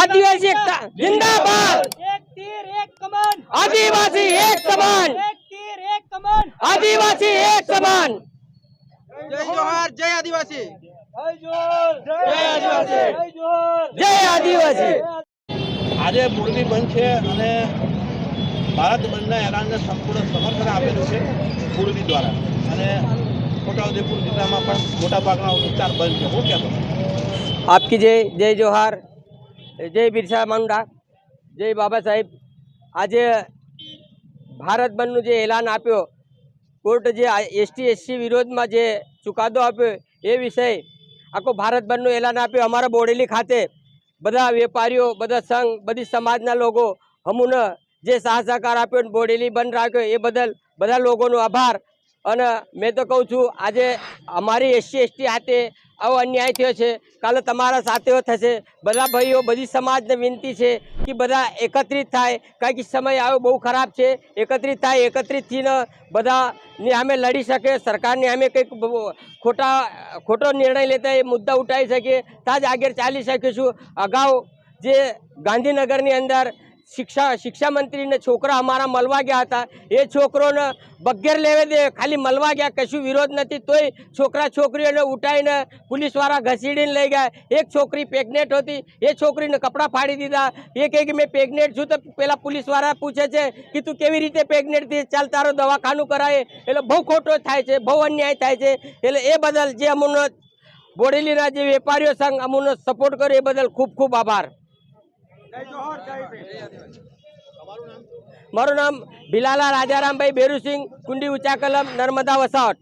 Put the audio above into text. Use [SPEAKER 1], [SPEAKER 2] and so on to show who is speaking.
[SPEAKER 1] આદિવાસી એકતા જિંદાબાદ.
[SPEAKER 2] એક તીર એક કમાન
[SPEAKER 1] આદિવાસી એક સમાન.
[SPEAKER 2] એક તીર એક કમાન
[SPEAKER 1] આદિવાસી એક સમાન.
[SPEAKER 3] જય જોહાર જય આદિવાસી.
[SPEAKER 2] જય જોહર જય
[SPEAKER 3] આદિવાસી.
[SPEAKER 2] જય જોહર
[SPEAKER 1] જય આદિવાસી.
[SPEAKER 4] આજે મોરબી બંધ છે અને ભારત બંધના એલાનને સંપૂર્ણ સમર્થન આપેલું છે પૂર્વી દ્વારા. અને છોટાઉદેપુર જિલ્લામાં પણ મોટાભાગના વિસ્તાર બંધ છે. હું કહેતો
[SPEAKER 1] આપકી જય જય જોહાર, જય બિરસા મંડા, જય બાબા સાહેબ. આજે ભારત બંધનું જે એલાન આપ્યો, કોર્ટ જે એસટી, એસસી વિરોધમાં જે ચુકાદો આપ્યો, એ વિષય આખો ભારત બંધનું એલાન આપ્યું. અમારા બોડેલી ખાતે બધા વેપારીઓ, બધા સંઘ, બધી સમાજના લોકો અમુને જે સાહ સહકાર આપ્યો ને બોડેલી બંધ રાખ્યો એ બદલ બધા લોકોનો આભાર. અને મેં તો કહું છું, આજે અમારી એસસી, એસટી હાથે આવો અન્યાય થયો છે. કાલે તમારા સાથે થશે. બધા ભાઈઓ, બધી સમાજને વિનંતી છે કે બધા એકત્રિત થાય. કારણ સમય આવ્યો બહુ ખરાબ છે. એકત્રિત થાય, એકત્રિત થઈને બધાની સામે લડી શકે, સરકારની સામે કંઈક ખોટા, ખોટો નિર્ણય લેતા એ મુદ્દા ઉઠાવી શકીએ ત્યાં જ આગળ ચાલી શકીશું અગાઉ જે ગાંધીનગરની અંદર શિક્ષા શિક્ષા મંત્રીને છોકરા અમારા મળવા ગયા હતા. એ છોકરોને બગેર લેવે દે, ખાલી મળવા ગયા, કશું વિરોધ નથી. તોય છોકરા છોકરીઓને ઉઠાવીને પોલીસવાળા ઘસીડીને લઈ ગયા. એક છોકરી પ્રેગ્નેન્ટ હતી, એ છોકરીને કપડાં ફાડી દીધા. એ કહે કે મેં પ્રેગ્નેન્ટ છું તો પેલા પોલીસવાળા પૂછે છે કે તું કેવી રીતે પ્રેગ્નેન્ટ થઈ ચાલ, તારો દવાખાનું કરાય. એટલે બહુ ખોટો થાય છે, બહુ અન્યાય થાય છે. એટલે એ બદલ જે અમુનો બોડેલીના જે વેપારીઓ સંઘ અમુનો સપોર્ટ કર્યો, એ બદલ ખૂબ ખૂબ આભાર. મારું નામ ભીલાલા રાજારામભાઈ બેરુસિંહ કુંડી ઉંચા કલમ નર્મદા વસાવટ